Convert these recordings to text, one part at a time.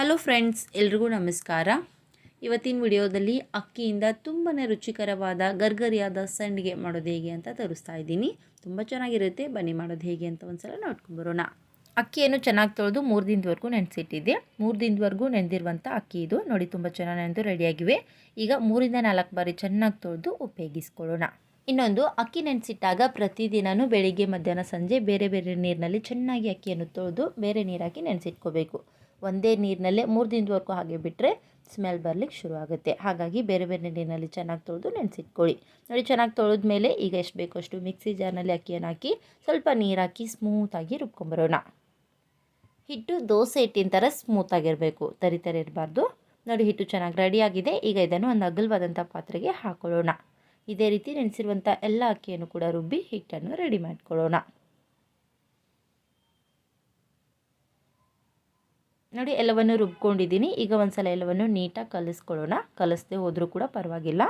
Hello friends ಎಲ್ರಿಗೂ ನಮಸ್ಕಾರ. ಇವತ್ತಿನ ವಿಡಿಯೋದಲ್ಲಿ ಅಕ್ಕಿಯಿಂದ ತುಂಬಾ ರುಚಿಕರವಾದ, ಗರ್ಗರಿಯಾದ ಸಂಡಿಗೆ ಮಾಡೋದು ಹೇಗೆ ಅಂತ ತೋರಿಸ್ತಾ ಇದ್ದೀನಿ. ತುಂಬ ಚೆನ್ನಾಗಿರುತ್ತೆ, ಬನ್ನಿ ಮಾಡೋದು ಹೇಗೆ ಅಂತ ಒಂದ್ಸಲ ನೋಡ್ಕೊಂಬರೋಣ ಅಕ್ಕಿಯನ್ನು ಚೆನ್ನಾಗಿ ತೊಳೆದು ಮೂರು ದಿನದವರೆಗೂ ನೆನೆಸಿಟ್ಟಿದ್ದೆ. ಮೂರು ದಿನದವರೆಗೂ ನೆನೆದಿರುವಂಥ ಅಕ್ಕಿ ಇದು. ನೋಡಿ ತುಂಬ ಚೆನ್ನಾಗಿ ನೆನೆದು ರೆಡಿಯಾಗಿವೆ. ಈಗ ಮೂರಿಂದ ನಾಲ್ಕು ಬಾರಿ ಚೆನ್ನಾಗಿ ತೊಳೆದು ಉಪಯೋಗಿಸ್ಕೊಳ್ಳೋಣ. ಇನ್ನೊಂದು, ಅಕ್ಕಿ ನೆನೆಸಿಟ್ಟಾಗ ಪ್ರತಿದಿನವೂ ಬೆಳಿಗ್ಗೆ, ಮಧ್ಯಾಹ್ನ, ಸಂಜೆ ಬೇರೆ ಬೇರೆ ನೀರಿನಲ್ಲಿ ಚೆನ್ನಾಗಿ ಅಕ್ಕಿಯನ್ನು ತೊಳೆದು ಬೇರೆ ನೀರಾಕಿ ನೆನೆಸಿಟ್ಕೋಬೇಕು. ಒಂದೇ ನೀರಿನಲ್ಲೇ ಮೂರು ದಿನದವರೆಗೂ ಹಾಗೆ ಬಿಟ್ಟರೆ ಸ್ಮೆಲ್ ಬರಲಿಕ್ಕೆ ಶುರು ಆಗುತ್ತೆ. ಹಾಗಾಗಿ ಬೇರೆ ಬೇರೆ ನೀರಿನಲ್ಲಿ ಚೆನ್ನಾಗಿ ತೊಳೆದು ನೆನೆಸಿಟ್ಕೊಳ್ಳಿ. ನೋಡಿ, ಚೆನ್ನಾಗಿ ತೊಳೆದ ಮೇಲೆ ಈಗ ಎಷ್ಟು ಬೇಕೋ ಅಷ್ಟು ಮಿಕ್ಸಿ ಜಾರ್ನಲ್ಲಿ ಅಕ್ಕಿಯನ್ನು ಹಾಕಿ ಸ್ವಲ್ಪ ನೀರು ಹಾಕಿ ಸ್ಮೂತಾಗಿ ರುಬ್ಕೊಂಬರೋಣ. ಹಿಟ್ಟು ದೋಸೆ ಹಿಟ್ಟಿನ ಥರ ಸ್ಮೂತಾಗಿರಬೇಕು ತರಿ ತರಿ ಇರಬಾರ್ದು. ನೋಡಿ, ಹಿಟ್ಟು ಚೆನ್ನಾಗಿ ರೆಡಿಯಾಗಿದೆ ಈಗ ಇದನ್ನು ಒಂದು ಅಗಲವಾದಂಥ ಪಾತ್ರೆಗೆ ಹಾಕೊಳ್ಳೋಣ. ಇದೇ ರೀತಿ ನೆನೆಸಿರುವಂಥ ಎಲ್ಲ ಅಕ್ಕಿಯನ್ನು ಕೂಡ ರುಬ್ಬಿ ಹಿಟ್ಟನ್ನು ರೆಡಿ ಮಾಡ್ಕೊಳ್ಳೋಣ. ನೋಡಿ, ಎಲ್ಲವನ್ನು ರುಬ್ಕೊಂಡಿದ್ದೀನಿ. ಈಗ ಒಂದು ಸಲ ಎಲ್ಲವನ್ನು ನೀಟಾಗಿ ಕಲಿಸ್ಕೊಳ್ಳೋಣ. ಕಲಿಸ್ದೆ ಹೋದರೂ ಕೂಡ ಪರವಾಗಿಲ್ಲ.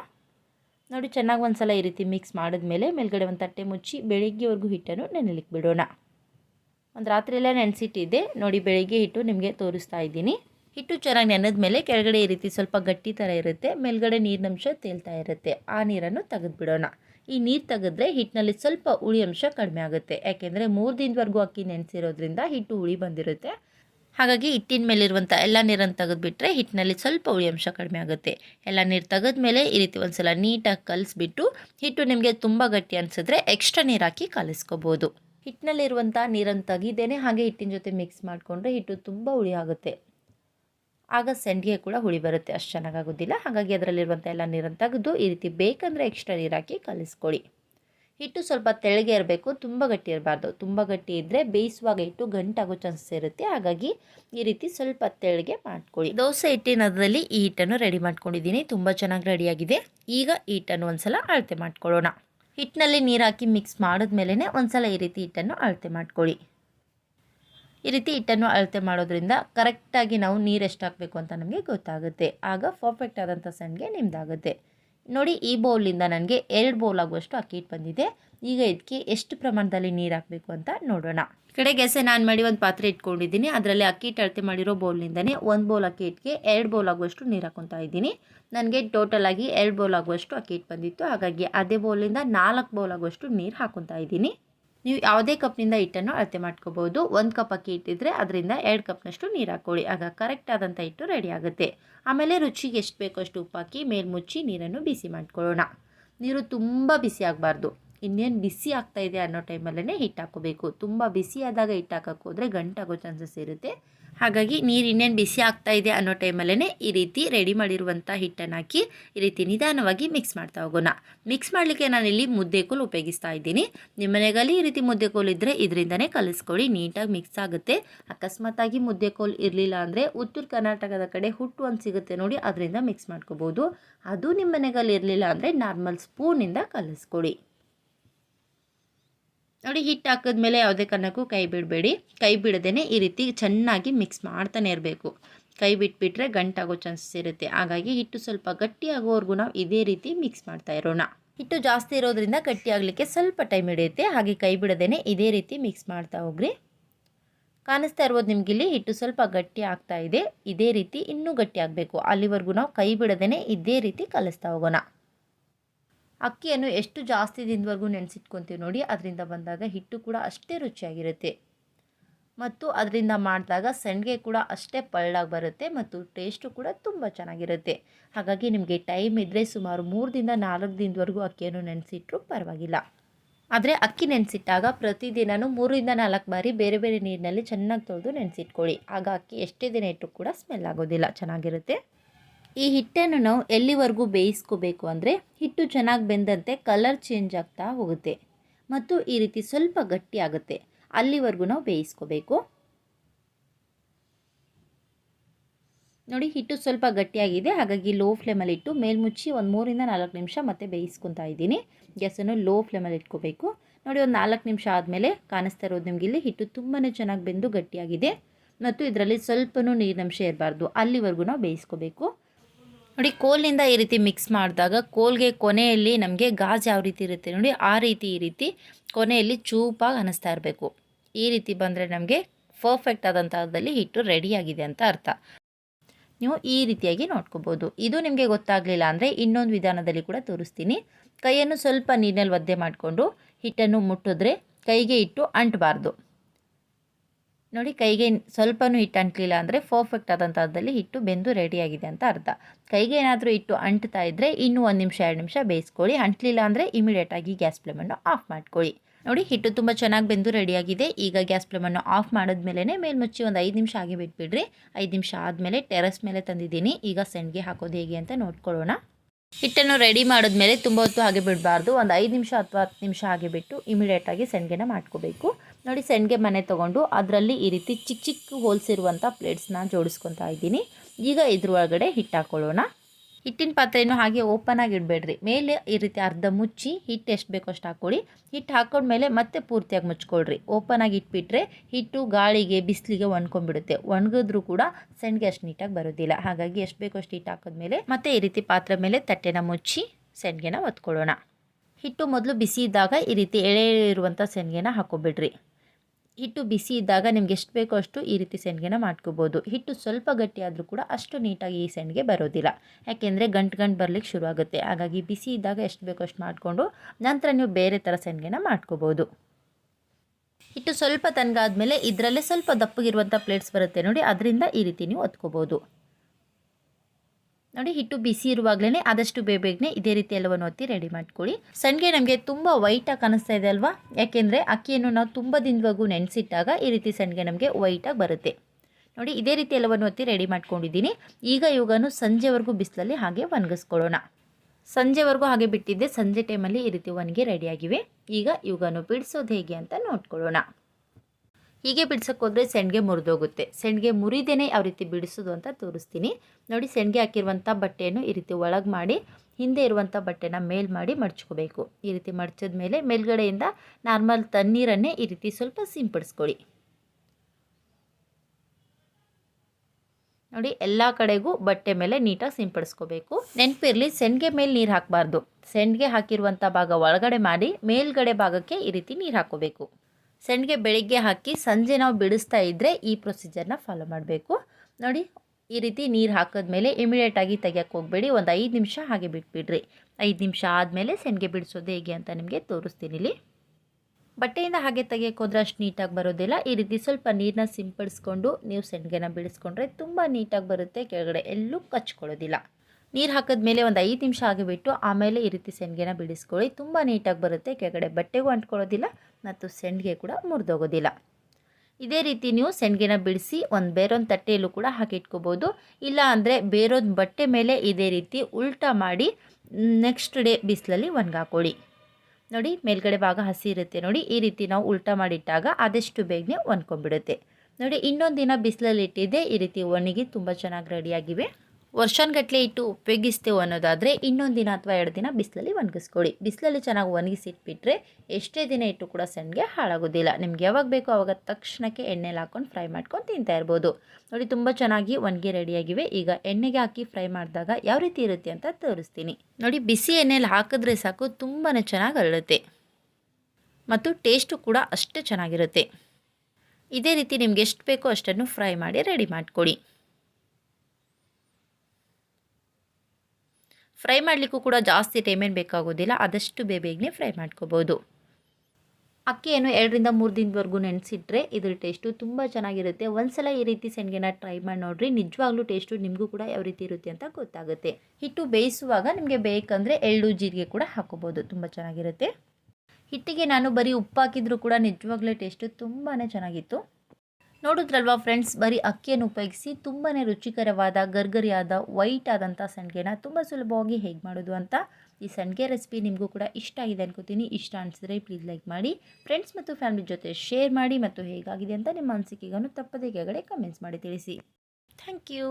ನೋಡಿ, ಚೆನ್ನಾಗಿ ಒಂದು ಸಲ ಈ ರೀತಿ ಮಿಕ್ಸ್ ಮಾಡಿದ್ಮೇಲೆ ಮೇಲ್ಗಡೆ ಒಂದು ತಟ್ಟೆ ಮುಚ್ಚಿ ಬೆಳಿಗ್ಗೆವರೆಗೂ ಹಿಟ್ಟನ್ನು ನೆನೆಲಿಕ್ಕೆ ಬಿಡೋಣ. ಒಂದು ರಾತ್ರಿಯೆಲ್ಲ ನೆನೆಸಿಟ್ಟಿದ್ದೆ. ನೋಡಿ, ಬೆಳಿಗ್ಗೆ ಹಿಟ್ಟು ನಿಮಗೆ ತೋರಿಸ್ತಾ ಇದ್ದೀನಿ. ಹಿಟ್ಟು ಚೆನ್ನಾಗಿ ನೆನೆದ ಮೇಲೆ ಕೆಳಗಡೆ ಈ ರೀತಿ ಸ್ವಲ್ಪ ಗಟ್ಟಿ ಥರ ಇರುತ್ತೆ. ಮೇಲ್ಗಡೆ ನೀರಿನಂಶ ತೇಲ್ತಾ ಇರುತ್ತೆ. ಆ ನೀರನ್ನು ತೆಗೆದುಬಿಡೋಣ. ಈ ನೀರು ತೆಗೆದ್ರೆ ಹಿಟ್ಟಿನಲ್ಲಿ ಸ್ವಲ್ಪ ಹುಳಿ ಅಂಶ ಕಡಿಮೆ ಆಗುತ್ತೆ. ಯಾಕೆಂದರೆ ಮೂರು ದಿನದವರೆಗೂ ಅಕ್ಕಿ ನೆನೆಸಿರೋದ್ರಿಂದ ಹಿಟ್ಟು ಹುಳಿ ಬಂದಿರುತ್ತೆ. ಹಾಗಾಗಿ ಹಿಟ್ಟಿನ ಮೇಲಿರುವಂಥ ಎಲ್ಲ ನೀರನ್ನು ತೆಗೆದುಬಿಟ್ರೆ ಹಿಟ್ಟಿನಲ್ಲಿ ಸ್ವಲ್ಪ ಹುಳಿ ಅಂಶ ಕಡಿಮೆ ಆಗುತ್ತೆ. ಎಲ್ಲ ನೀರು ತೆಗೆದ್ಮೇಲೆ ಈ ರೀತಿ ಒಂದು ಸಲ ನೀಟಾಗಿ ಕಲಿಸ್ಬಿಟ್ಟು ಹಿಟ್ಟು ನಿಮಗೆ ತುಂಬ ಗಟ್ಟಿ ಅನಿಸಿದ್ರೆ ಎಕ್ಸ್ಟ್ರಾ ನೀರು ಹಾಕಿ ಕಲಿಸ್ಕೋಬೋದು. ಹಿಟ್ಟಿನಲ್ಲಿರುವಂಥ ನೀರನ್ನು ತೆಗಿದೇನೆ ಹಾಗೆ ಹಿಟ್ಟಿನ ಜೊತೆ ಮಿಕ್ಸ್ ಮಾಡಿಕೊಂಡ್ರೆ ಹಿಟ್ಟು ತುಂಬ ಹುಳಿ ಆಗುತ್ತೆ. ಆಗ ಸಂಡಿಗೆ ಕೂಡ ಹುಳಿ ಬರುತ್ತೆ. ಅಷ್ಟು ಚೆನ್ನಾಗಾಗೋದಿಲ್ಲ ಹಾಗಾಗಿ ಅದರಲ್ಲಿರುವಂಥ ಎಲ್ಲ ನೀರನ್ನು ತೆಗೆದು ಈ ರೀತಿ ಬೇಕಂದರೆ ಎಕ್ಸ್ಟ್ರಾ ನೀರು ಹಾಕಿ ಕಲಿಸ್ಕೊಳ್ಳಿ. ಹಿಟ್ಟು ಸ್ವಲ್ಪ ತೆಳಗೆ ಇರಬೇಕು, ತುಂಬ ಗಟ್ಟಿ ಇರಬಾರ್ದು. ತುಂಬ ಗಟ್ಟಿ ಇದ್ದರೆ ಬೇಯಿಸುವಾಗ ಹಿಟ್ಟು ಗಂಟಾಗೋ ಚಾನ್ಸಸ್ ಇರುತ್ತೆ. ಹಾಗಾಗಿ ಈ ರೀತಿ ಸ್ವಲ್ಪ ತೆಳಗೆ ಮಾಡ್ಕೊಳ್ಳಿ. ದೋಸೆ ಹಿಟ್ಟಿನ ಅದರಲ್ಲಿ ಈ ಹಿಟ್ಟನ್ನು ರೆಡಿ ಮಾಡ್ಕೊಂಡಿದ್ದೀನಿ. ತುಂಬ ಚೆನ್ನಾಗಿ ರೆಡಿಯಾಗಿದೆ. ಈಗ ಹಿಟ್ಟನ್ನು ಒಂದ್ಸಲ ಅಳತೆ ಮಾಡ್ಕೊಳ್ಳೋಣ. ಹಿಟ್ಟಿನಲ್ಲಿ ನೀರು ಹಾಕಿ ಮಿಕ್ಸ್ ಮಾಡಿದ್ಮೇಲೆ ಒಂದ್ಸಲ ಈ ರೀತಿ ಹಿಟ್ಟನ್ನು ಅಳತೆ ಮಾಡ್ಕೊಳ್ಳಿ. ಈ ರೀತಿ ಹಿಟ್ಟನ್ನು ಅಳತೆ ಮಾಡೋದ್ರಿಂದ ಕರೆಕ್ಟಾಗಿ ನಾವು ನೀರು ಎಷ್ಟು ಹಾಕಬೇಕು ಅಂತ ನಮಗೆ ಗೊತ್ತಾಗುತ್ತೆ. ಆಗ ಪರ್ಫೆಕ್ಟ್ ಆದಂಥ ಸಣ್ಣಗೆ ನಿಮ್ದಾಗುತ್ತೆ. ನೋಡಿ, ಈ ಬೌಲಿಂದ ನನಗೆ ಎರಡು ಬೌಲ್ ಆಗುವಷ್ಟು ಅಕ್ಕಿ ಹಿಟ್ಟು ಬಂದಿದೆ. ಈಗ ಇದಕ್ಕೆ ಎಷ್ಟು ಪ್ರಮಾಣದಲ್ಲಿ ನೀರು ಹಾಕಬೇಕು ಅಂತ ನೋಡೋಣ. ಕಡೆ ಗೆಸೆ ನಾನು ಮಾಡಿ ಒಂದು ಪಾತ್ರೆ ಇಟ್ಕೊಂಡಿದ್ದೀನಿ. ಅದರಲ್ಲಿ ಅಕ್ಕಿ ಹಿಟ್ಟು ಅಳತೆ ಮಾಡಿರೋ ಬೌಲ್ನಿಂದನೇ ಒಂದು ಬೌಲ್ ಅಕ್ಕಿ ಹಿಟ್ಟಿಗೆ ಎರಡು ಬೌಲ್ ಆಗುವಷ್ಟು ನೀರು ಹಾಕೊತಾ ಇದ್ದೀನಿ. ನನಗೆ ಟೋಟಲ್ ಆಗಿ ಎರಡು ಬೌಲ್ ಆಗುವಷ್ಟು ಅಕ್ಕಿ ಹಿಟ್ಟು ಬಂದಿತ್ತು. ಹಾಗಾಗಿ ಅದೇ ಬೌಲಿಂದ ನಾಲ್ಕು ಬೌಲ್ ಆಗುವಷ್ಟು ನೀರು ಹಾಕೊತಾ ಇದ್ದೀನಿ. ನೀವು ಯಾವುದೇ ಕಪ್ನಿಂದ ಹಿಟ್ಟನ್ನು ಅಳತೆ ಮಾಡ್ಕೋಬೋದು. ಒಂದು ಕಪ್ ಅಕ್ಕಿ ಇಟ್ಟಿದ್ರೆ ಅದರಿಂದ ಎರಡು ಕಪ್ನಷ್ಟು ನೀರು ಹಾಕ್ಕೊಳ್ಳಿ ಆಗ ಕರೆಕ್ಟ್ ಆದಂಥ ಹಿಟ್ಟು ರೆಡಿ ಆಗುತ್ತೆ. ಆಮೇಲೆ ರುಚಿಗೆ ಎಷ್ಟು ಬೇಕೋ ಅಷ್ಟು ಉಪ್ಪು ಹಾಕಿ ಮೇಲೆ ಮುಚ್ಚಿ ನೀರನ್ನು ಬಿಸಿ ಮಾಡ್ಕೊಳ್ಳೋಣ. ನೀರು ತುಂಬ ಬಿಸಿ ಆಗಬಾರ್ದು. ಇನ್ನೇನು ಬಿಸಿ ಆಗ್ತಾ ಇದೆ ಅನ್ನೋ ಟೈಮಲ್ಲೇ ಹಿಟ್ಟು ಹಾಕೋಬೇಕು ತುಂಬ ಬಿಸಿ ಆದಾಗ ಹಿಟ್ಟು ಹಾಕೋಕೆ ಹೋದರೆ ಗಂಟಾಗೋ ಚಾನ್ಸಸ್ ಇರುತ್ತೆ. ಹಾಗಾಗಿ ನೀರು ಇನ್ನೇನು ಬಿಸಿ ಆಗ್ತಾ ಇದೆ ಅನ್ನೋ ಟೈಮಲ್ಲೇ ಈ ರೀತಿ ರೆಡಿ ಮಾಡಿರುವಂಥ ಹಿಟ್ಟನ್ನು ಹಾಕಿ ಈ ರೀತಿ ನಿಧಾನವಾಗಿ ಮಿಕ್ಸ್ ಮಾಡ್ತಾ ಹೋಗೋಣ. ಮಿಕ್ಸ್ ಮಾಡಲಿಕ್ಕೆ ನಾನಿಲ್ಲಿ ಮುದ್ದೆ ಕೋಲು ಉಪಯೋಗಿಸ್ತಾ ಇದ್ದೀನಿ. ನಿಮ್ಮ ಮನೆಗಲ್ಲಿ ಈ ರೀತಿ ಮುದ್ದೆ ಕೋಲು ಇದ್ದರೆ ಇದರಿಂದನೇ ಕಲಿಸ್ಕೊಳ್ಳಿ, ನೀಟಾಗಿ ಮಿಕ್ಸ್ ಆಗುತ್ತೆ. ಅಕಸ್ಮಾತಾಗಿ ಮುದ್ದೆ ಕೋಲು ಇರಲಿಲ್ಲ ಅಂದರೆ ಉತ್ತರ ಕರ್ನಾಟಕದ ಕಡೆ ಹುಟ್ಟು ಒಂದು ಸಿಗುತ್ತೆ ನೋಡಿ, ಅದರಿಂದ ಮಿಕ್ಸ್ ಮಾಡ್ಕೋಬೋದು. ಅದು ನಿಮ್ಮ ಮನೆಗಲ್ಲಿ ಇರಲಿಲ್ಲ ಅಂದರೆ ನಾರ್ಮಲ್ ಸ್ಪೂನಿಂದ ಕಲಿಸ್ಕೊಡಿ ನೋಡಿ ಹಿಟ್ಟು ಹಾಕಿದ್ಮೇಲೆ ಯಾವುದೇ ಕಾರಣಕ್ಕೂ ಕೈ ಬಿಡಬೇಡಿ. ಕೈ ಬಿಡದೇ ಈ ರೀತಿ ಚೆನ್ನಾಗಿ ಮಿಕ್ಸ್ ಮಾಡ್ತಾನೆ ಇರಬೇಕು. ಕೈ ಬಿಟ್ಬಿಟ್ರೆ ಗಂಟಾಗೋ ಚಾನ್ಸಸ್ ಇರುತ್ತೆ. ಹಾಗಾಗಿ ಹಿಟ್ಟು ಸ್ವಲ್ಪ ಗಟ್ಟಿಯಾಗೋವರೆಗೂ ನಾವು ಇದೇ ರೀತಿ ಮಿಕ್ಸ್ ಮಾಡ್ತಾ ಇರೋಣ. ಹಿಟ್ಟು ಜಾಸ್ತಿ ಇರೋದ್ರಿಂದ ಗಟ್ಟಿ ಆಗಲಿಕ್ಕೆ ಸ್ವಲ್ಪ ಟೈಮ್ ಹಿಡಿಯುತ್ತೆ. ಹಾಗೆ ಕೈ ಬಿಡದೇ ಇದೇ ರೀತಿ ಮಿಕ್ಸ್ ಮಾಡ್ತಾ ಹೋಗ್ರಿ. ಕಾಣಿಸ್ತಾ ಇರ್ಬೋದು ನಿಮಗಿಲ್ಲಿ, ಹಿಟ್ಟು ಸ್ವಲ್ಪ ಗಟ್ಟಿ ಆಗ್ತಾ ಇದೆ. ಇದೇ ರೀತಿ ಇನ್ನೂ ಗಟ್ಟಿ ಆಗಬೇಕು. ಅಲ್ಲಿವರೆಗೂ ನಾವು ಕೈ ಬಿಡದೇ ಇದೇ ರೀತಿ ಕಲಿಸ್ತಾ ಹೋಗೋಣ. ಅಕ್ಕಿಯನ್ನು ಎಷ್ಟು ಜಾಸ್ತಿ ದಿನದವರೆಗೂ ನೆನೆಸಿಟ್ಕೊತೀವಿ ನೋಡಿ, ಅದರಿಂದ ಬಂದಾಗ ಹಿಟ್ಟು ಕೂಡ ಅಷ್ಟೇ ರುಚಿಯಾಗಿರುತ್ತೆ. ಮತ್ತು ಅದರಿಂದ ಮಾಡಿದಾಗ ಸಂಡಿಗೆ ಕೂಡ ಅಷ್ಟೇ ಪಳ್ಳಾಗಿ ಬರುತ್ತೆ ಮತ್ತು ಟೇಸ್ಟು ಕೂಡ ತುಂಬ ಚೆನ್ನಾಗಿರುತ್ತೆ. ಹಾಗಾಗಿ ನಿಮಗೆ ಟೈಮ್ ಇದ್ದರೆ ಸುಮಾರು ಮೂರರಿಂದ ನಾಲ್ಕು ದಿನದವರೆಗೂ ಅಕ್ಕಿಯನ್ನು ನೆನೆಸಿಟ್ರು ಪರವಾಗಿಲ್ಲ. ಆದರೆ ಅಕ್ಕಿ ನೆನೆಸಿಟ್ಟಾಗ ಪ್ರತಿದಿನವೂ ಮೂರರಿಂದ ನಾಲ್ಕು ಬಾರಿ ಬೇರೆ ಬೇರೆ ನೀರಿನಲ್ಲಿ ಚೆನ್ನಾಗಿ ತೊಳೆದು ನೆನೆಸಿಟ್ಕೊಳ್ಳಿ. ಆಗ ಅಕ್ಕಿ ಎಷ್ಟೇ ದಿನ ಇಟ್ಟು ಕೂಡ ಸ್ಮೆಲ್ ಆಗೋದಿಲ್ಲ. ಚೆನ್ನಾಗಿರುತ್ತೆ? ಈ ಹಿಟ್ಟನ್ನು ನಾವು ಎಲ್ಲಿವರೆಗೂ ಬೇಯಿಸ್ಕೋಬೇಕು ಅಂದರೆ ಹಿಟ್ಟು ಚೆನ್ನಾಗಿ ಬೆಂದಂತೆ ಕಲರ್ ಚೇಂಜ್ ಆಗ್ತಾ ಹೋಗುತ್ತೆ. ಮತ್ತು ಈ ರೀತಿ ಸ್ವಲ್ಪ ಗಟ್ಟಿ ಆಗುತ್ತೆ. ಅಲ್ಲಿವರೆಗೂ ನಾವು ಬೇಯಿಸ್ಕೋಬೇಕು. ನೋಡಿ ಹಿಟ್ಟು ಸ್ವಲ್ಪ ಗಟ್ಟಿಯಾಗಿದೆ. ಹಾಗಾಗಿ ಲೋ ಫ್ಲೇಮಲ್ಲಿ ಇಟ್ಟು ಮೇಲ್ಮುಚ್ಚಿ ಒಂದು ಮೂರಿಂದ ನಾಲ್ಕು ನಿಮಿಷ ಮತ್ತೆ ಬೇಯಿಸ್ಕೊತಾ ಇದ್ದೀನಿ. ಗ್ಯಾಸನ್ನು ಲೋ ಫ್ಲೇಮಲ್ಲಿ ಇಟ್ಕೋಬೇಕು. ನೋಡಿ ಒಂದು ನಾಲ್ಕು ನಿಮಿಷ ಆದಮೇಲೆ ಕಾಣಿಸ್ತಾ ಇರೋದು ನಿಮಗೆ ಇಲ್ಲಿ ಹಿಟ್ಟು ತುಂಬಾ ಚೆನ್ನಾಗಿ ಬೆಂದು ಗಟ್ಟಿಯಾಗಿದೆ. ಮತ್ತು ಇದರಲ್ಲಿ ಸ್ವಲ್ಪನೂ ನೀರಿನಂಶ ಇರಬಾರ್ದು. ಅಲ್ಲಿವರೆಗೂ ನಾವು ಬೇಯಿಸ್ಕೋಬೇಕು. ನೋಡಿ ಕೋಲ್ನಿಂದ ಈ ರೀತಿ ಮಿಕ್ಸ್ ಮಾಡಿದಾಗ ಕೋಲ್ಗೆ ಕೊನೆಯಲ್ಲಿ ನಮಗೆ ಗಾಜು ಯಾವ ರೀತಿ ಇರುತ್ತೆ ನೋಡಿ, ಆ ರೀತಿ ಈ ರೀತಿ ಕೊನೆಯಲ್ಲಿ ಚೂಪಾಗಿ ಅನಿಸ್ತಾ ಇರಬೇಕು. ಈ ರೀತಿ ಬಂದರೆ ನಮಗೆ ಪರ್ಫೆಕ್ಟ್ ಆದಂಥದ್ದಲ್ಲಿ ಹಿಟ್ಟು ರೆಡಿಯಾಗಿದೆ ಅಂತ ಅರ್ಥ. ನೀವು ಈ ರೀತಿಯಾಗಿ ನೋಡ್ಕೋಬೋದು. ಇದು ನಿಮಗೆ ಗೊತ್ತಾಗಲಿಲ್ಲ ಅಂದರೆ ಇನ್ನೊಂದು ವಿಧಾನದಲ್ಲಿ ಕೂಡ ತೋರಿಸ್ತೀನಿ. ಕೈಯನ್ನು ಸ್ವಲ್ಪ ನೀರಿನಲ್ಲಿ ಒದ್ದೆ ಮಾಡಿಕೊಂಡು ಹಿಟ್ಟನ್ನು ಮುಟ್ಟಿದ್ರೆ ಕೈಗೆ ಇಟ್ಟು ಅಂಟಬಾರ್ದು. ನೋಡಿ, ಕೈಗೆ ಸ್ವಲ್ಪನೂ ಹಿಟ್ಟು ಅಂಟಲಿಲ್ಲ ಅಂದರೆ ಪರ್ಫೆಕ್ಟ್ ಆದಂಥದ್ದಲ್ಲಿ ಹಿಟ್ಟು ಬೆಂದು ರೆಡಿಯಾಗಿದೆ ಅಂತ ಅರ್ಥ. ಕೈಗೆ ಏನಾದರೂ ಹಿಟ್ಟು ಅಂಟ್ತಾ ಇದ್ದರೆ ಇನ್ನೂ ಒಂದು ನಿಮಿಷ, ಎರಡು ನಿಮಿಷ ಬೇಯಿಸ್ಕೊಳ್ಳಿ. ಅಂಟಲಿಲ್ಲ ಅಂದರೆ ಇಮಿಡಿಯೇಟಾಗಿ ಗ್ಯಾಸ್ ಫ್ಲೇಮನ್ನು ಆಫ್ ಮಾಡ್ಕೊಳ್ಳಿ. ನೋಡಿ, ಹಿಟ್ಟು ತುಂಬ ಚೆನ್ನಾಗಿ ಬೆಂದು ರೆಡಿಯಾಗಿದೆ ಈಗ ಗ್ಯಾಸ್ ಫ್ಲೇಮನ್ನು ಆಫ್ ಮಾಡಿದ್ಮೇಲೆ ಮೇಲ್ಮುಚ್ಚಿ ಒಂದು ಐದು ನಿಮಿಷ ಆಗಿ ಬಿಟ್ಬಿಡ್ರಿ ಐದು ನಿಮಿಷ ಆದಮೇಲೆ ಟೆರೆಸ್ ಮೇಲೆ ತಂದಿದ್ದೀನಿ. ಈಗ ಸೆಂಡ್ಗೆ ಹಾಕೋದು ಹೇಗೆ ಅಂತ ನೋಡ್ಕೊಳ್ಳೋಣ. ಹಿಟ್ಟನ್ನು ರೆಡಿ ಮಾಡಿದ್ಮೇಲೆ ತುಂಬ ಹೊತ್ತು ಹಾಗೆ ಬಿಡಬಾರ್ದು. ಒಂದು ಐದು ನಿಮಿಷ ಅಥವಾ ಹತ್ತು ನಿಮಿಷ ಹಾಗೆ ಬಿಟ್ಟು ಇಮಿಡಿಯೇಟಾಗಿ ಸೆಣ್ಗೆನ ಮಾಡ್ಕೋಬೇಕು. ನೋಡಿ ಸೆಣ್ಗೆ ಮನೆ ತೊಗೊಂಡು ಅದರಲ್ಲಿ ಈ ರೀತಿ ಚಿಕ್ಕ ಚಿಕ್ಕ ಹೋಲ್ಸ್ ಇರುವಂಥ ಪ್ಲೇಟ್ಸ್ನ ಜೋಡಿಸ್ಕೊತಾ ಇದ್ದೀನಿ. ಈಗ ಇದ್ರ ಒಳಗಡೆ ಹಿಟ್ಟು ಹಾಕ್ಕೊಳ್ಳೋಣ ಹಿಟ್ಟಿನ ಪಾತ್ರೆಯೂ ಹಾಗೆ ಓಪನ್ ಆಗಿ ಇಡಬೇಡ್ರಿ. ಮೇಲೆ ಈ ರೀತಿ ಅರ್ಧ ಮುಚ್ಚಿ ಹಿಟ್ಟು ಎಷ್ಟು ಬೇಕೋ ಅಷ್ಟು ಹಾಕ್ಕೊಳ್ಳಿ. ಹಿಟ್ಟು ಹಾಕ್ಕೊಂಡ್ಮೇಲೆ ಮತ್ತೆ ಪೂರ್ತಿಯಾಗಿ ಮುಚ್ಕೊಳ್ರಿ. ಓಪನ್ ಆಗಿ ಇಟ್ಬಿಟ್ರೆ ಹಿಟ್ಟು ಗಾಳಿಗೆ, ಬಿಸಿಲಿಗೆ ಒಣ್ಕೊಂಡ್ಬಿಡುತ್ತೆ. ಒಣಗಿದ್ರೂ ಕೂಡ ಸೆಣ್ಗೆ ಅಷ್ಟು ನೀಟಾಗಿ ಬರೋದಿಲ್ಲ. ಹಾಗಾಗಿ ಎಷ್ಟು ಬೇಕೋ ಅಷ್ಟು ಹಿಟ್ಟು ಹಾಕಿದ್ಮೇಲೆ ಮತ್ತೆ ಈ ರೀತಿ ಪಾತ್ರೆ ಮೇಲೆ ತಟ್ಟೆನ ಮುಚ್ಚಿ ಸೆಣ್ಗೆನ ಒತ್ಕೊಳ್ಳೋಣ. ಹಿಟ್ಟು ಮೊದಲು ಬಿಸಿ ಇದ್ದಾಗ ಈ ರೀತಿ ಎಳೆ ಇರುವಂಥ ಸೆಣ್ಗೆನ ಹಾಕೋಬಿಡ್ರಿ ಹಿಟ್ಟು ಬಿಸಿ ಇದ್ದಾಗ ನಿಮ್ಗೆ ಎಷ್ಟು ಬೇಕೋ ಅಷ್ಟು ಈ ರೀತಿ ಸೆಣ್ಗೆನ ಮಾಡ್ಕೋಬೋದು. ಹಿಟ್ಟು ಸ್ವಲ್ಪ ಗಟ್ಟಿ ಆದರೂ ಕೂಡ ಅಷ್ಟು ನೀಟಾಗಿ ಈ ಸೆಣ್ಗೆ ಬರೋದಿಲ್ಲ. ಯಾಕೆಂದರೆ ಗಂಟು ಗಂಟು ಬರಲಿಕ್ಕೆ ಶುರುವಾಗುತ್ತೆ. ಹಾಗಾಗಿ ಬಿಸಿ ಇದ್ದಾಗ ಎಷ್ಟು ಬೇಕೋ ಅಷ್ಟು ಮಾಡಿಕೊಂಡು ನಂತರ ನೀವು ಬೇರೆ ಥರ ಸೆಣ್ಗೆನ ಮಾಡ್ಕೋಬೋದು. ಹಿಟ್ಟು ಸ್ವಲ್ಪ ತನಗಾದ್ಮೇಲೆ ಇದರಲ್ಲೇ ಸ್ವಲ್ಪ ದಪ್ಪಗಿರುವಂಥ ಪ್ಲೇಟ್ಸ್ ಬರುತ್ತೆ ನೋಡಿ, ಅದರಿಂದ ಈ ರೀತಿ ನೀವು ಒತ್ಕೋಬೋದು. ನೋಡಿ, ಹಿಟ್ಟು ಬಿಸಿ ಇರುವಾಗಲೇ ಆದಷ್ಟು ಬೇಗನೆ ಇದೇ ರೀತಿ ಎಲ್ಲವನ್ನು ಒತ್ತಿ ರೆಡಿ ಮಾಡ್ಕೊಳ್ಳಿ. ಸಂಡಿಗೆ ನಮಗೆ ತುಂಬ ವೈಟಾಗಿ ಕಾಣಿಸ್ತಾ ಇದೆ ಅಲ್ವಾ? ಯಾಕೆಂದರೆ ಅಕ್ಕಿಯನ್ನು ನಾವು ತುಂಬ ದಿನವಾಗೂ ನೆನೆಸಿಟ್ಟಾಗ ಈ ರೀತಿ ಸಂಡಿಗೆ ನಮಗೆ ವೈಟಾಗಿ ಬರುತ್ತೆ. ನೋಡಿ, ಇದೇ ರೀತಿ ಎಲ್ಲವನ್ನು ಒತ್ತಿ ರೆಡಿ ಮಾಡ್ಕೊಂಡಿದ್ದೀನಿ. ಈಗ ಇವಾಗನು ಸಂಜೆವರೆಗೂ ಬಿಸಿಲಲ್ಲಿ ಹಾಗೆ ಒಣಗಿಸ್ಕೊಳ್ಳೋಣ. ಸಂಜೆವರೆಗೂ ಹಾಗೆ ಬಿಟ್ಟಿದ್ದೆ, ಸಂಜೆ ಟೈಮಲ್ಲಿ ಈ ರೀತಿ ಒಣಗಿ ರೆಡಿಯಾಗಿವೆ ಈಗ ಇವಾಗನು ಬಿಡಿಸೋದು ಹೇಗೆ ಅಂತ ನೋಡ್ಕೊಳ್ಳೋಣ. ಹೀಗೆ ಬಿಡಿಸೋಕ್ಕೋದ್ರೆ ಸೆಣ್ಗೆ ಮುರಿದೋಗುತ್ತೆ. ಸೆಣ್ಗೆ ಮುರಿದೇನೆ ಯಾವ ರೀತಿ ಬಿಡಿಸೋದು ಅಂತ ತೋರಿಸ್ತೀನಿ. ನೋಡಿ, ಸೆಣ್ಗೆ ಹಾಕಿರುವಂಥ ಬಟ್ಟೆಯನ್ನು ಈ ರೀತಿ ಒಳಗೆ ಮಾಡಿ, ಹಿಂದೆ ಇರುವಂಥ ಬಟ್ಟೆನ ಮೇಲ್ ಮಾಡಿ ಮಡ್ಚ್ಕೋಬೇಕು. ಈ ರೀತಿ ಮಡ್ಚಿದ ಮೇಲೆ ಮೇಲ್ಗಡೆಯಿಂದ ನಾರ್ಮಲ್ ತಣ್ಣೀರನ್ನೇ ಈ ರೀತಿ ಸ್ವಲ್ಪ ಸಿಂಪಡಿಸ್ಕೊಳ್ಳಿ. ನೋಡಿ, ಎಲ್ಲ ಕಡೆಗೂ ಬಟ್ಟೆ ಮೇಲೆ ನೀಟಾಗಿ ಸಿಂಪಡಿಸ್ಕೋಬೇಕು. ನೆನಪಿರಲಿ, ಸೆಣ್ಗೆ ಮೇಲೆ ನೀರು ಹಾಕಬಾರ್ದು. ಸೆಣ್ಗೆ ಹಾಕಿರುವಂಥ ಭಾಗ ಒಳಗಡೆ ಮಾಡಿ, ಮೇಲ್ಗಡೆ ಭಾಗಕ್ಕೆ ಈ ರೀತಿ ನೀರು ಹಾಕೋಬೇಕು ಸೆಣ್ಗೆ ಬೆಳಿಗ್ಗೆ ಹಾಕಿ ಸಂಜೆ ನಾವು ಬಿಡಿಸ್ತಾ ಇದ್ದರೆ ಈ ಪ್ರೊಸೀಜರ್ನ ಫಾಲೋ ಮಾಡಬೇಕು. ನೋಡಿ, ಈ ರೀತಿ ನೀರು ಹಾಕಿದ್ಮೇಲೆ ಇಮಿಡಿಯೇಟಾಗಿ ತೆಗಿಯೋಕ್ಕೆ ಹೋಗಬೇಡಿ. ಒಂದು ಐದು ನಿಮಿಷ ಹಾಗೆ ಬಿಟ್ಬಿಡ್ರಿ. ಐದು ನಿಮಿಷ ಆದಮೇಲೆ ಸೆಣ್ಗೆ ಬಿಡಿಸೋದು ಹೇಗೆ ಅಂತ ನಿಮಗೆ ತೋರಿಸ್ತೀನಿ ಇಲ್ಲಿ. ಬಟ್ಟೆಯಿಂದ ಹಾಗೆ ತೆಗಿಯೋಕೆ ಹೋದ್ರೆ ಅಷ್ಟು ನೀಟಾಗಿ ಬರೋದಿಲ್ಲ. ಈ ರೀತಿ ಸ್ವಲ್ಪ ನೀರನ್ನ ಸಿಂಪಡಿಸ್ಕೊಂಡು ನೀವು ಸೆಣ್ಗೆನ ಬಿಡಿಸ್ಕೊಂಡ್ರೆ ತುಂಬ ನೀಟಾಗಿ ಬರುತ್ತೆ. ಕೆಳಗಡೆ ಎಲ್ಲೂ ಕಚ್ಕೊಳ್ಳೋದಿಲ್ಲ. ನೀರು ಹಾಕಿದ್ಮೇಲೆ ಒಂದು ಐದು ನಿಮಿಷ ಆಗಿಬಿಟ್ಟು ಆಮೇಲೆ ಈ ರೀತಿ ಸೆಣ್ಗೆನ ಬಿಡಿಸ್ಕೊಳ್ಳಿ. ತುಂಬ ನೀಟಾಗಿ ಬರುತ್ತೆ. ಕೆಳಗಡೆ ಬಟ್ಟೆಗೂ ಅಂಟ್ಕೊಳ್ಳೋದಿಲ್ಲ ಮತ್ತು ಸೆಣ್ಗೆ ಕೂಡ ಮುರಿದೋಗೋದಿಲ್ಲ. ಇದೇ ರೀತಿ ನೀವು ಸೆಣ್ಗೆನ ಬಿಡಿಸಿ ಒಂದು ಬೇರೊಂದು ತಟ್ಟೆಯಲ್ಲೂ ಕೂಡ ಹಾಕಿಟ್ಕೋಬೋದು ಇಲ್ಲ ಅಂದರೆ ಬೇರೊಂದು ಬಟ್ಟೆ ಮೇಲೆ ಇದೇ ರೀತಿ ಉಲ್ಟಾ ಮಾಡಿ ನೆಕ್ಸ್ಟ್ ಡೇ ಬಿಸಿಲಲ್ಲಿ ಒಣಗಾಕೊಳ್ಳಿ. ನೋಡಿ, ಮೇಲ್ಗಡೆ ಭಾಗ ಹಸಿ ಇರುತ್ತೆ ನೋಡಿ. ಈ ರೀತಿ ನಾವು ಉಲ್ಟಾ ಮಾಡಿಟ್ಟಾಗ ಆದಷ್ಟು ಬೇಗನೆ ಒಣ್ಕೊಂಡ್ಬಿಡುತ್ತೆ. ನೋಡಿ, ಇನ್ನೊಂದು ದಿನ ಬಿಸಿಲಲ್ಲಿ ಇಟ್ಟಿದ್ದೆ. ಈ ರೀತಿ ಒಣಗಿ ತುಂಬ ಚೆನ್ನಾಗಿ ರೆಡಿಯಾಗಿವೆ. ವರ್ಷಾನ್ಗಟ್ಲೆ ಇಟ್ಟು ಉಪಯೋಗಿಸ್ತೇವೆ ಅನ್ನೋದಾದರೆ ಇನ್ನೊಂದು ದಿನ ಅಥವಾ ಎರಡು ದಿನ ಬಿಸಿಲಲ್ಲಿ ಒಣಗಿಸ್ಕೊಳ್ಳಿ. ಬಿಸಿಲಲ್ಲಿ ಚೆನ್ನಾಗಿ ಒಣಗಿಸಿಟ್ಬಿಟ್ರೆ ಎಷ್ಟೇ ದಿನ ಇಟ್ಟು ಕೂಡ ಸಣ್ಣಗೆ ಹಾಳಾಗೋದಿಲ್ಲ. ನಿಮ್ಗೆ ಯಾವಾಗ ಬೇಕೋ ಆವಾಗ ತಕ್ಷಣಕ್ಕೆ ಎಣ್ಣೆಲಿ ಹಾಕೊಂಡು ಫ್ರೈ ಮಾಡ್ಕೊಂಡು ತಿಂತಾ ಇರ್ಬೋದು. ನೋಡಿ ತುಂಬ ಚೆನ್ನಾಗಿ ಒಣಗಿ ರೆಡಿಯಾಗಿವೆ. ಈಗ ಎಣ್ಣೆಗೆ ಹಾಕಿ ಫ್ರೈ ಮಾಡಿದಾಗ ಯಾವ ರೀತಿ ಇರುತ್ತೆ ಅಂತ ತೋರಿಸ್ತೀನಿ. ನೋಡಿ ಬಿಸಿ ಎಣ್ಣೆಲಿ ಹಾಕಿದ್ರೆ ಸಾಕು ತುಂಬಾ ಚೆನ್ನಾಗಿ ಅರಳುತ್ತೆ. ಮತ್ತು ಟೇಸ್ಟು ಕೂಡ ಅಷ್ಟೇ ಚೆನ್ನಾಗಿರುತ್ತೆ. ಇದೇ ರೀತಿ ನಿಮ್ಗೆ ಎಷ್ಟು ಬೇಕೋ ಅಷ್ಟನ್ನು ಫ್ರೈ ಮಾಡಿ ರೆಡಿ ಮಾಡಿಕೊಡಿ ಫ್ರೈ ಮಾಡಲಿಕ್ಕೂ ಕೂಡ ಜಾಸ್ತಿ ಟೈಮೇನು ಬೇಕಾಗೋದಿಲ್ಲ. ಆದಷ್ಟು ಬೇಬೇಗನೆ ಫ್ರೈ ಮಾಡ್ಕೋಬೋದು. ಅಕ್ಕಿಯನ್ನು ಎರಡರಿಂದ ಮೂರು ದಿನದವರೆಗೂ ನೆನೆಸಿಟ್ರೆ ಇದ್ರ ಟೇಸ್ಟು ತುಂಬ ಚೆನ್ನಾಗಿರುತ್ತೆ. ಒಂದ್ಸಲ ಈ ರೀತಿ ಸೆಣ್ಗೆನ ಟ್ರೈ ಮಾಡಿ ನೋಡಿರಿ. ನಿಜವಾಗ್ಲೂ ಟೇಸ್ಟು ನಿಮಗೂ ಕೂಡ ಯಾವ ರೀತಿ ಇರುತ್ತೆ ಅಂತ ಗೊತ್ತಾಗುತ್ತೆ. ಹಿಟ್ಟು ಬೇಯಿಸುವಾಗ ನಿಮಗೆ ಬೇಕಂದರೆ ಎಳ್ಳು, ಜೀರಿಗೆ ಕೂಡ ಹಾಕೋಬೋದು. ತುಂಬ ಚೆನ್ನಾಗಿರುತ್ತೆ. ಹಿಟ್ಟಿಗೆ ನಾನು ಬರೀ ಉಪ್ಪು ಹಾಕಿದರೂ ಕೂಡ ನಿಜವಾಗ್ಲೂ ಟೇಸ್ಟು ತುಂಬಾ ಚೆನ್ನಾಗಿತ್ತು. ನೋಡಿದ್ರಲ್ವಾ ಫ್ರೆಂಡ್ಸ್ ಬರೀ ಅಕ್ಕಿಯನ್ನು ಉಪಯೋಗಿಸಿ ತುಂಬಾ ರುಚಿಕರವಾದ, ಗರ್ಗರಿಯಾದ ವೈಟ್ ಆದಂಥ ಸಂಡಿಗೆನ ತುಂಬ ಸುಲಭವಾಗಿ ಹೇಗೆ ಮಾಡೋದು ಅಂತ ಈ ಸಂಡಿಗೆ ರೆಸಿಪಿ ನಿಮಗೂ ಕೂಡ ಇಷ್ಟ ಆಗಿದೆ ಅನ್ಕೋತೀನಿ. ಇಷ್ಟ ಅನಿಸಿದ್ರೆ ಪ್ಲೀಸ್ ಲೈಕ್ ಮಾಡಿ. ಫ್ರೆಂಡ್ಸ್ ಮತ್ತು ಫ್ಯಾಮಿಲಿ ಜೊತೆ ಶೇರ್ ಮಾಡಿ ಮತ್ತು ಹೇಗಾಗಿದೆ ಅಂತ ನಿಮ್ಮ ಅನಿಸಿಕೆಗಳನ್ನು ತಪ್ಪದೇ ಕೆಳಗಡೆ ಕಮೆಂಟ್ಸ್ ಮಾಡಿ ತಿಳಿಸಿ. Thank you